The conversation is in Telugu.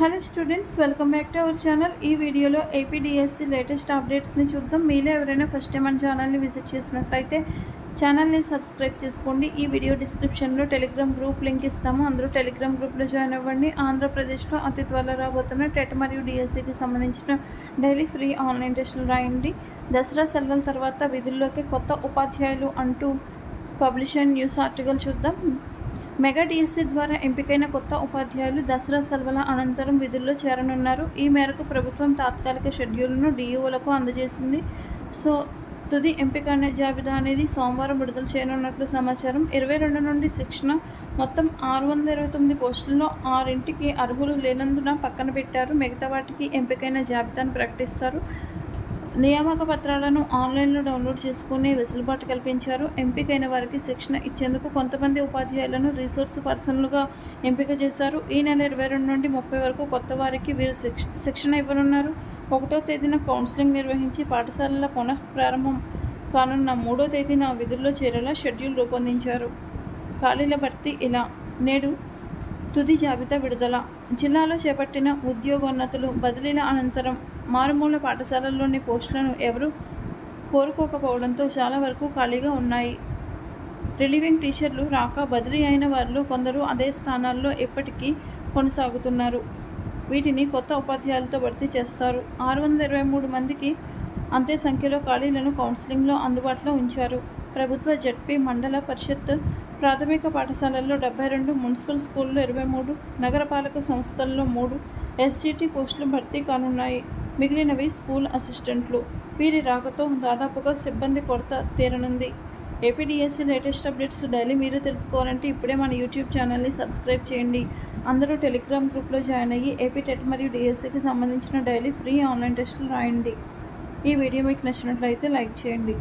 Hello students welcome back to our channel. ఈ వీడియోలో ఏపీడిఎస్సి లేటెస్ట్ అప్డేట్స్ని చూద్దాం. మీలో ఎవరైనా ఫస్ట్ టైం మన ఛానల్ని విజిట్ చేసినట్లయితే ఛానల్ని సబ్స్క్రైబ్ చేసుకోండి. ఈ వీడియో డిస్క్రిప్షన్లో టెలిగ్రామ్ గ్రూప్ లింక్ ఇస్తాము. అందరూ టెలిగ్రామ్ గ్రూప్లో జాయిన్ అవ్వండి. ఆంధ్రప్రదేశ్లో అతి త్వరలో రాబోతున్న టెట్ మరియు డిఎస్సికి సంబంధించిన డైలీ ఫ్రీ ఆన్లైన్ టెస్టులు రాయండి. దసరా సెలవుల తర్వాత విధుల్లోకి కొత్త ఉపాధ్యాయులు అంటూ పబ్లిషన్ న్యూస్ ఆర్టికల్ చూద్దాం. మెగా డీఎస్సీ ద్వారా ఎంపికైన కొత్త ఉపాధ్యాయులు దసరా సెలవుల అనంతరం విధుల్లో చేరనున్నారు. ఈ మేరకు ప్రభుత్వం తాత్కాలిక షెడ్యూల్ను డిఈఓలకు అందజేసింది. సో తుది ఎంపిక అనే జాబితా అనేది సోమవారం విడుదల చేయనున్నట్లు సమాచారం. ఇరవై రెండు నుండి శిక్షణ మొత్తం ఆరు వందల ఇరవై తొమ్మిది పోస్టుల్లో ఆరింటికి అర్హులు లేనందున పక్కన పెట్టారు. మిగతా వాటికి ఎంపికైన జాబితాను ప్రకటిస్తారు. నియామక పత్రాలను ఆన్లైన్లో డౌన్లోడ్ చేసుకునే వెసులుబాటు కల్పించారు. ఎంపికైన వారికి శిక్షణ ఇచ్చేందుకు కొంతమంది ఉపాధ్యాయులను రీసోర్స్ పర్సన్లుగా ఎంపిక చేశారు. ఈ నెల ఇరవై రెండు నుండి ముప్పై వరకు కొత్త వారికి వీరు శిక్ష శిక్షణ ఇవ్వనున్నారు. ఒకటో తేదీన కౌన్సిలింగ్ నిర్వహించి పాఠశాలల పునః ప్రారంభం కానున్న మూడో తేదీన విధుల్లో చేరేలా షెడ్యూల్ రూపొందించారు. ఖాళీల భర్తీ ఇలా నేడు తుది జాబితా విడుదల. జిల్లాలో చేపట్టిన ఉద్యోగోన్నతులు బదిలీల అనంతరం మారుమూల పాఠశాలల్లోని పోస్టులను ఎవరూ కోరుకోకపోవడంతో చాలా వరకు ఖాళీగా ఉన్నాయి. రిలీవింగ్ టీచర్లు రాక బదిలీ అయిన వారిలో కొందరు అదే స్థానాల్లో ఎప్పటికీ కొనసాగుతున్నారు. వీటిని కొత్త ఉపాధ్యాయులతో భర్తీ చేస్తారు. ఆరు వందల ఇరవై మూడు మందికి అంతే సంఖ్యలో ఖాళీలను కౌన్సిలింగ్లో అందుబాటులో ఉంచారు. ప్రభుత్వ జడ్పీ మండల పరిషత్ ప్రాథమిక పాఠశాలల్లో డెబ్బై రెండు మున్సిపల్ స్కూల్లో ఇరవై మూడు నగరపాలక సంస్థల్లో మూడు ఎస్జిటి పోస్టులు భర్తీ కానున్నాయి. మిగిలినవి స్కూల్ అసిస్టెంట్లు. వీరి రాకతో దాదాపుగా సిబ్బంది కొరత తీరనుంది. ఏపీడిఎస్సి లేటెస్ట్ అప్డేట్స్ డైలీ మీరు తెలుసుకోవాలంటే ఇప్పుడే మన యూట్యూబ్ ఛానల్ని సబ్స్క్రైబ్ చేయండి. అందరూ టెలిగ్రామ్ గ్రూప్లో జాయిన్ అయ్యి ఏపీ టెట్ మరియు డిఎస్సికి సంబంధించిన డైలీ ఫ్రీ ఆన్లైన్ టెస్టులు రాయండి. ఈ వీడియో మీకు నచ్చినట్లయితే లైక్ చేయండి.